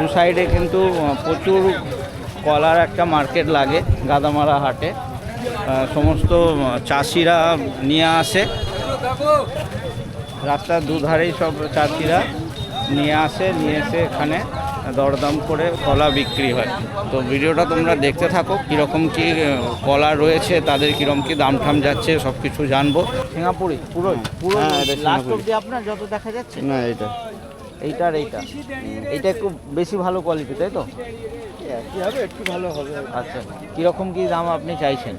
দু সাইডে কিন্তু প্রচুর কলার একটা মার্কেট লাগে গাদামারা হাটে। সমস্ত চাষিরা নিয়ে আসে। রাস্তার দুধারেই সব চাষিরা নিয়ে আসে নিয়ে এসে এখানে দরদাম করে কলা বিক্রি হয়। তো ভিডিওটা তোমরা দেখতে থাকো কীরকম কি কলা রয়েছে তাদের কীরকম কি দাম ঠাম যাচ্ছে সব কিছু জানব। সিঙ্গাপুরি পুরোই পুরো হ্যাঁ, লাস্ট অব্দি আপনার যত দেখা যাচ্ছে? না এটা। এইটা আর এইটা। এইটা একটু বেশি ভালো কোয়ালিটি তাই তো? কি হবে একটু ভালো হবে। আচ্ছা কীরকম কি দাম আপনি চাইছেন?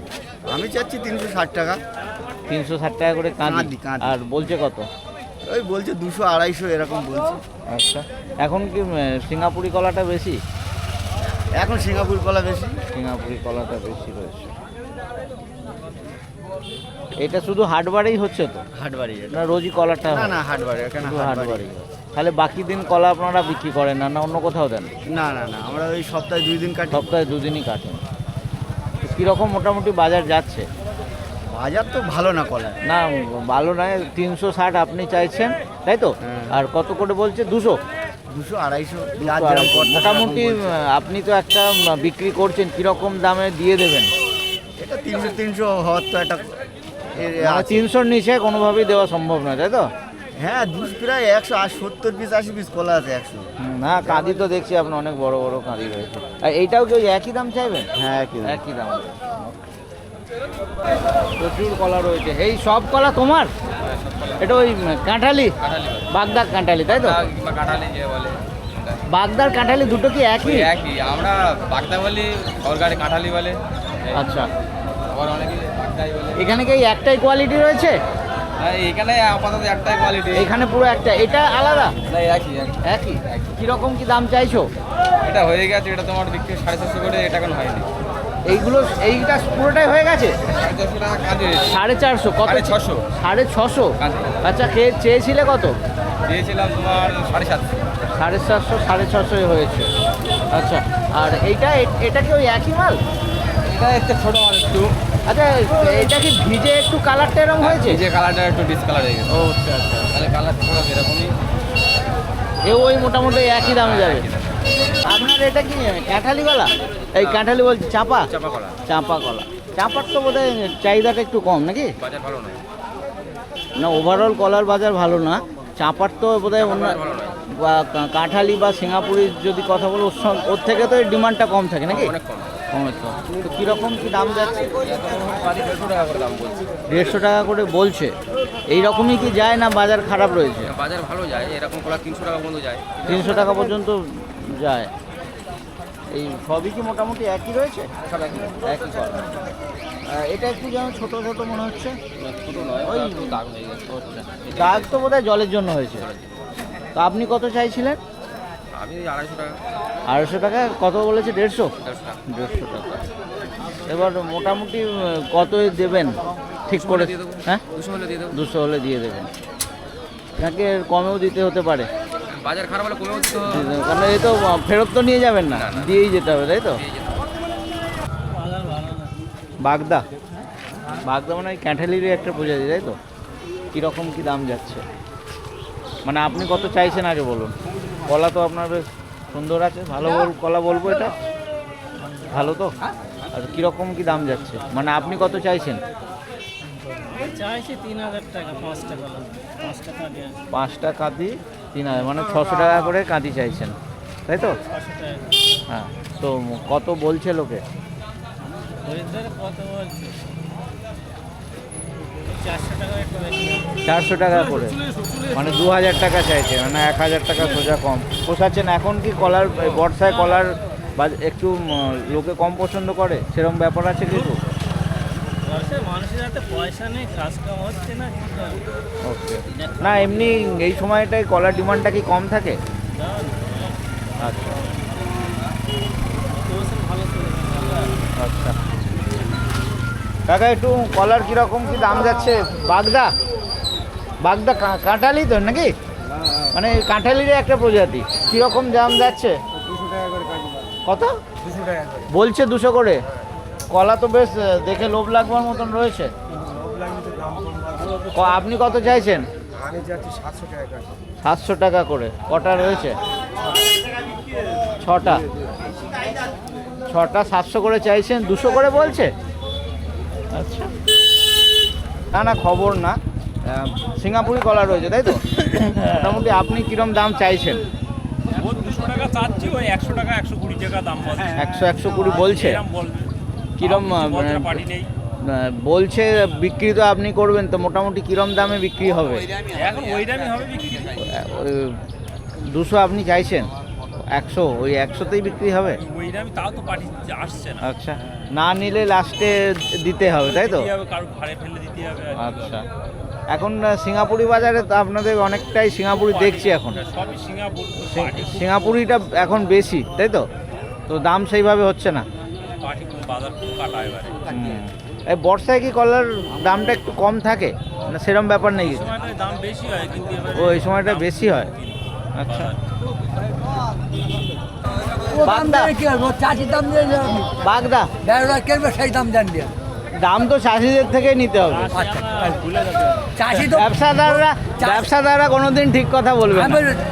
আমি চাচ্ছি তিনশো ষাট টাকা। তিনশো ষাট টাকা করে কাঁদি। আর বলছে কত? ওই বলছে দুশো আড়াইশো এরকম বলছে। আচ্ছা এখন কি সিঙ্গাপুরি কলাটা বেশি? এখন সিঙ্গাপুর কলা বেশি। সিঙ্গাপুরি কলাটা বেশি রয়েছে। এটা শুধু হাটবারেই হচ্ছে তো? হাটবাড়ি না রোজই কলাটা না? না শুধু হাটবাড়ি হাটবারেই। তাহলে বাকি দিন কলা আপনারা বিক্রি করেন না না অন্য কোথাও দেন? না না না আমরা ওই সপ্তাহে দুই দিন কাটি। সপ্তাহে দুদিনই কাটেন তো কীরকম মোটামুটি বাজার যাচ্ছে? বাজার তো ভালো না কলা। না ভালো নয় তিনশো ষাট আপনি চাইছেন তাই তো? হ্যাঁ। আর কত করে বলছে? দুশো। দুশো আড়াইশো মোটামুটি আপনি তো একটা বিক্রি করছেন কীরকম দামে দিয়ে দেবেন? এটা তিনশো তিনশো হওয়ার তো একটা মানে তিনশোর নিচে কোনোভাবেই দেওয়া সম্ভব নয় তাই তো? হ্যাঁ দুশ প্রায় একশো আর সত্তর পিস আশি পিস কলা আছে একশো। হুম, না কাঁদি তো দেখছি আপনার অনেক বড় বড় কাঁদি রয়েছে। আর এইটাও কি ওই একই দাম চাইবেন? হ্যাঁ একই দাম। একই দাম। প্রচুর কলা রয়েছে। এই সব কলা তোমার? এটা ওই কাঁঠালি? বাগদার কাঁঠালি তাই তো? কাঁঠালি যে বলে। বাগদার কাঁঠালি দুটো কি একই? একই। আমরা বাগদা বলি সরকারি কাঁঠালি বলে। আচ্ছা। আবার অনেকে বাগদাই বলে। এখানে কি এই একটাই কোয়ালিটি রয়েছে? এখানে আপাতত একটাই কোয়ালিটি এখানে পুরো একটা। এটা আলাদা? না একই একই। কীরকম কি দাম চাইছো? এটা হয়ে গেছে এটা তোমার বিক্রি সাড়ে চারশো করে এটা এখন হয়নি। এইগুলো এইটা পুরোটাই হয়ে গেছে? সাড়ে চারশো কত ছশো। সাড়ে ছশো। আচ্ছা কে চেয়েছিলে কত? দিয়েছিলাম তোমার সাড়ে সাতশো। সাড়ে সাতশো সাড়ে ছশোই হয়েছে। আচ্ছা আর এইটা এটা কি ওই একই মাল? এটা একটু ছোটো মাল একটু আচ্ছা এটা কি ভিজে একটু কালারটা এরকম হয়েছে? যে কালারটা একটু ডিসকালার হয়ে গেছে। ও আচ্ছা আচ্ছা। তাহলে কালার পুরো এরকমই। এ ওই মোটামুটি একই দামে যাবে। আপনার এটা কি কাঁঠালি কলা এই কাঁঠালি বলছি চাপা? চাপা কলা। চাপা কলা। চাপার তো বোধ চাহিদাটা একটু কম নাকি? বাজার ভালো নয়। না ওভারঅল কলার বাজার ভালো না। চাপার তো বোধ হয় অন্য কাঁঠালি বা সিঙ্গাপুরির যদি কথা বলো ওর থেকে তো ডিমান্ডটা কম থাকে নাকি? অনেক কম। তো। কীরকম কি দাম যাচ্ছে? দেড়শো টাকা করে দাম বলছি। দেড়শো টাকা করে বলছে এই রকমই কি যায় না বাজার খারাপ রয়েছে? বাজার ভালো যায় এরকম কলা তিনশো টাকা পর্যন্ত যায়। তিনশো টাকা পর্যন্ত যায়। এই সবই কি মোটামুটি একই রয়েছে? সব একই একই কলা এটা একটু যেন ছোটো ছোটো মনে হচ্ছে। ছোটো নয় ওই ওই দাগ হয়ে গেছে। দাগ তো বোধহয় জলের জন্য হয়েছে। তো আপনি কত চাইছিলেন? আমি আড়াইশো টাকা। আড়াইশো টাকা কত বলেছে? দেড়শো? দেড়শো টাকা। এবার মোটামুটি কত দেবেন? ঠিক করে হ্যাঁ? দুশো হলে দিয়ে দেবেন। নাকি কমেও দিতে হতে পারে। বাজার খারাপ হলে কমেও দিতে। কারণ এই তো ফেরত তো নিয়ে যাবেন না। দিয়েই যেতে হবে তাই তো। বাগদা। বাগদা মানে ওই ক্যাঁঠালিরই একটা প্রজাতি তাই তো? কীরকম কী দাম যাচ্ছে? মানে আপনি কত চাইছেন আগে বলুন। কলা তো আপনার বেশ সুন্দর আছে ভালো বল- কলা বলব এটা? ভালো তো? আর কীরকম কী দাম যাচ্ছে? মানে আপনি কত চাইছেন? চাইছি তিন হাজার টাকা পাঁচ টাকা পাঁচটা কাঁদি তিন হাজার মানে ছশো টাকা করে কাঁদি চাইছেন তাই তো? হ্যাঁ তো কত বলছে লোকে? কত বলছে? চারশো টাকা করে। মানে দু হাজার টাকা চাইছে মানে এক হাজার টাকা সোজা কম। পোষাচ্ছেন এখন কি কলার বর্ষায় কলার বা একটু লোকে কম পছন্দ করে? সেরকম ব্যাপার আছে কিছু? না ওকে। না এমনি এই সময়টায় কলার ডিমান্ডটা কি কম থাকে? আচ্ছা। আচ্ছা। কাকা, একটু কলার কীরকম কি দাম যাচ্ছে? বাগদা? বাগদা কাঁঠালি তো নাকি? মানে কাঁঠালিরই একটা প্রজাতি। কীরকম দাম যাচ্ছে? কত? বলছে দুশো করে। কলা তো বেশ দেখে লোভ লাগবার মতন রয়েছে। আপনি কত চাইছেন? সাতশো টাকা করে। কটা রয়েছে? ছটা। ছটা সাতশো করে চাইছেন? দুশো করে বলছে? আচ্ছা। না না খবর না। সিঙ্গাপুরি কলা রয়েছে তাই তো? মোটামুটি আপনি কিরম দাম চাইছেন? দুশো টাকা একশো টাকা একশো কুড়ি টাকা বলছে। একশো একশো কুড়ি বলছে। এরম কিরম বলছে মানে, পার্টি নেই। আহ, বলছে বিক্রি তো আপনি করবেন তো মোটামুটি কিরম দামে বিক্রি হবে? এখন ওই দামই হবে বিক্রি। দুশো আপনি চাইছেন? একশো ওই একশোতেই বিক্রি হবে? ওই দামই তাও তো পার্টি আসছে না। আচ্ছা না নিলে লাস্টে দিতে হবে তাই তো? কারও ভাড়ে ফেলে দিতে হবে আচ্ছা। এখন সিঙ্গাপুরি বাজারে তো আপনাদের অনেকটাই সিঙ্গাপুরি দেখছি এখন। সবই সিঙ্গাপুর সিঙ্গাপুরিটা এখন বেশি তাই তো? তো দাম সেইভাবে হচ্ছে না। এই বর্ষায় কি কলার দামটা একটু কম থাকে? না সেরম ব্যাপার নেই দাম বেশি হয় কিন্তু ও, এই সময়টা বেশি হয়? আচ্ছা। ও বাগদা। সেই দাম দেন দিয়ে। দাম তো চাষিদের থেকেই নিতে হবে। আচ্ছা চাষি তো ব্যবসাদাররা ব্যবসাদাররা কোনোদিন ঠিক কথা বলবে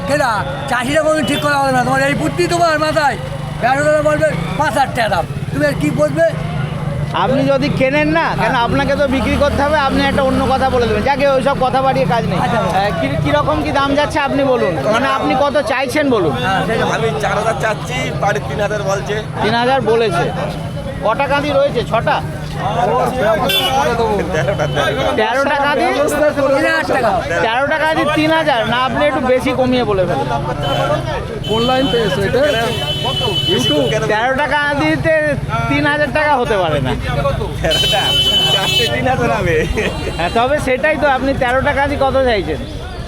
কেনা চাষিরা কোনো ঠিক করা হবে না। তোমার এই বুদ্ধি তোমার মাথায়। বেড়াদারা বলবে পাঁচ হাজার টাকা দাম। তুমি আর কি বলবে? আপনি যদি কেনেন না কেন আপনাকে তো বিক্রি করতে হবে আপনি একটা অন্য কথা বলে দেবেন। যাকে ওইসব কথা বাড়িয়ে কাজ নেই। আচ্ছা। কীরকম কি দাম যাচ্ছে আপনি বলুন। মানে আপনি কত চাইছেন বলুন। আমি চার হাজার চাচ্ছি বাড়ির তিন হাজার বলছে। তিন হাজার বলেছে। কটা কাঁদি রয়েছে? ছটা? তেরোটা কাঁদি তিন হাজার টাকা কাঁদি তিন হাজার। না আপনি একটু বেশি কমিয়ে বলে ফেলেন। অনলাইন তেরো টাকা দিতে তিন হাজার টাকা হতে পারে না। হ্যাঁ তবে সেটাই তো আপনি তেরো টাকা দিয়ে কত চাইছেন?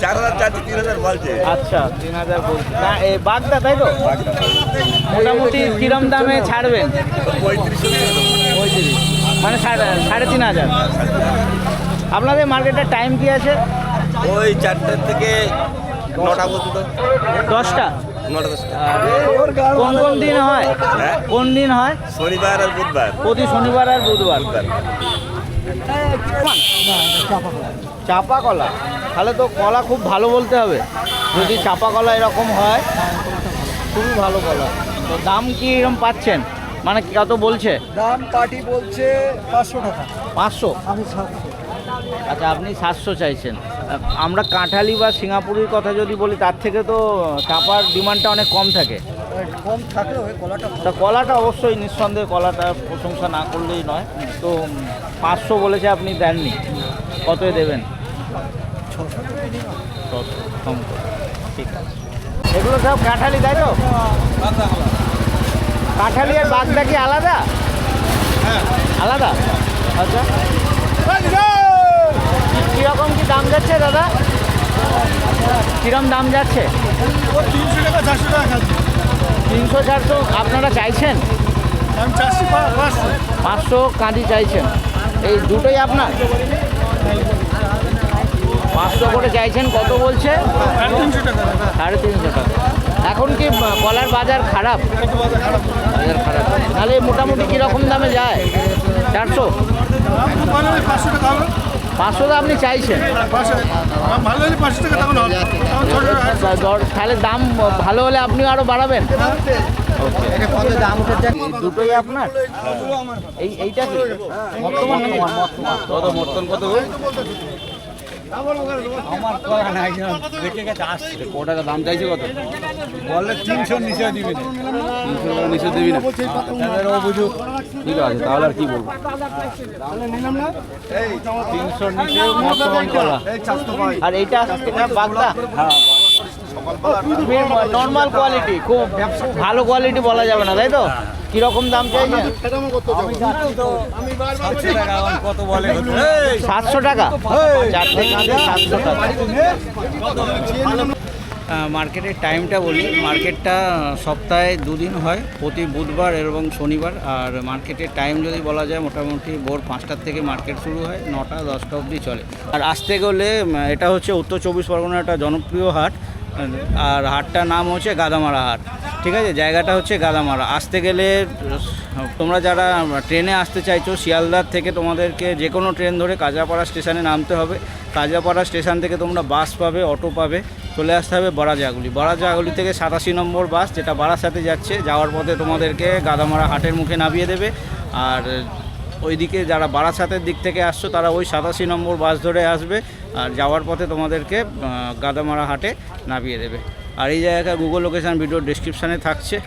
চার হাজার চাচ্ছি তিন হাজার বলছে আচ্ছা তিন হাজার বলছি। না এই বাগদা তাই তো? মোটামুটি কিরম দামে ছাড়বেন? পঁয়ত্রিশশো পঁয়ত্রিশ। মানে সাড়ে সাড়ে তিন হাজার। আপনাদের মার্কেটের টাইম কি আছে? ওই চারটের থেকে নটা পর্যন্ত। দশটা? কোন কোন দিন হয়? হ্যাঁ? কোন দিন হয়? শনিবার আর বুধবার। প্রতি শনিবার আর বুধবার। চাপা কলা তাহলে তো কলা খুব ভালো বলতে হবে। যদি চাপা কলা এরকম হয় খুবই ভালো কলা। তো দাম কি এরকম পাচ্ছেন? মানে কত বলছে? দাম পার্টি বলছে পাঁচশো টাকা। পাঁচশো? আমি সাতশো। আচ্ছা আপনি সাতশো চাইছেন। আমরা কাঁঠালি বা সিঙ্গাপুরের কথা যদি বলি তার থেকে তো চাপার ডিমান্ডটা অনেক কম থাকে। কম থাকলেও কলাটা তা কলাটা অবশ্যই নিঃসন্দেহে কলাটা প্রশংসা না করলেই নয়। তো পাঁচশো বলেছে আপনি দেননি। কতই দেবেন? ছশো। ঠিক আছে। এগুলো সব কাঁঠালি তাই তো? কাঁঠালি আর বাগদা কি আলাদা? আলাদা? আচ্ছা। কীরকম কি দাম যাচ্ছে দাদা? কিরম দাম যাচ্ছে? তিনশো টাকা চারশো টাকা তিনশো চারশো আপনারা চাইছেন? পাঁচশো। কাঁদি চাইছেন। এই দুটোই আপনার? পাঁচশো করে চাইছেন কত বলছে? টাকা সাড়ে তিনশো টাকা। এখন কি কলার বাজার খারাপ? বাজার খারাপ তাহলে মোটামুটি কীরকম দামে যায়? চারশো? পাঁচশো তো আপনি চাইছেন। তাহলে দাম ভালো হলে আপনি আরও বাড়াবেন। দুটোই আপনার? এই, এইটা কি? মর্তমান নাকি কত মর্তন কত গো? ক টাকা দাম চাইছে কত? বললে তিনশো নিচে দিবি তিনশো টাকা নিচে দিবি না। ঠিক আছে তাহলে আর কি বলব? তিনশোর নিচে আর এইটা এটা বাগদা নর্মাল কোয়ালিটি খুব ভালো কোয়ালিটি বলা যাবে না তাই তো? কীরকম দাম সাতশো টাকা? মার্কেটের টাইমটা বলি। মার্কেটটা সপ্তাহে দুদিন হয়, প্রতি বুধবার এবং শনিবার। আর মার্কেটের টাইম যদি বলা যায়, মোটামুটি ভোর পাঁচটার থেকে মার্কেট শুরু হয়, নটা, দশটা অবধি চলে। আর আসতে গেলে এটা হচ্ছে উত্তর চব্বিশ পরগনার একটা জনপ্রিয় হাট। আর হাটটার নাম হচ্ছে গাদামারা হাট। ঠিক আছে? জায়গাটা হচ্ছে গাদামারা। আসতে গেলে, তোমরা যারা ট্রেনে আসতে চাইছো, শিয়ালদার থেকে তোমাদেরকে যে কোনো ট্রেন ধরে কাজাপাড়া স্টেশনে নামতে হবে। কাজাপাড়া স্টেশন থেকে তোমরা বাস পাবে, অটো পাবে। চলে আসতে হবে বড়াজাগুলি বড়াজাগুলি থেকে সাতাশি নম্বর বাস, যেটা বারাসাতে যাচ্ছে। যাওয়ার পথে তোমাদেরকে গাদামারা হাটের মুখে নামিয়ে দেবে। আর ওইদিকে যারা বারাসাতের দিক থেকে আসছো, তারা ওই সাতাশি নম্বর বাস ধরে আসবে। আর যাওয়ার পথে তোমাদেরকে গাদামারা হাটে নামিয়ে দেবে। আর এই জায়গাটা গুগল লোকেশান ভিডিও ডিসক্রিপশানে থাকছে।